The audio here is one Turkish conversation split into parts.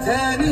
فتني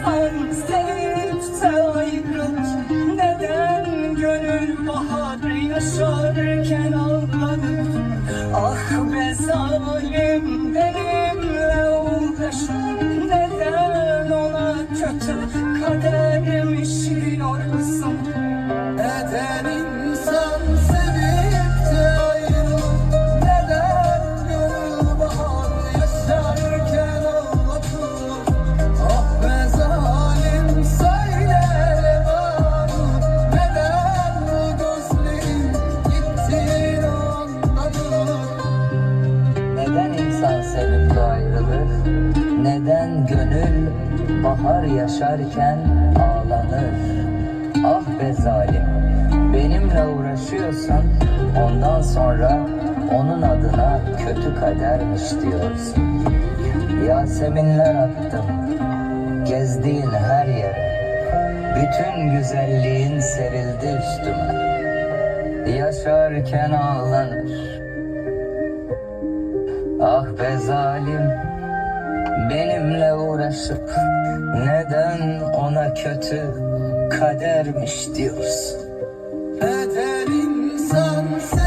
sen sevip de Neden gönül bahar yaşarken ağladı Ah be zalim benimle Neden ona kötü kader işliyorsun? Gönül bahar yaşarken ağlanır. Ah be zalim, benimle uğraşıyorsun, ondan sonra onun adına kötü kadermiş diyorsun. Yaseminler attım, gezdiğin her yere, bütün güzelliğin serildi üstüme. Yaşarken ağlanır, Ah be zalim Benimle uğraşıp neden ona kötü kadermiş diyorsun? Eder insan sen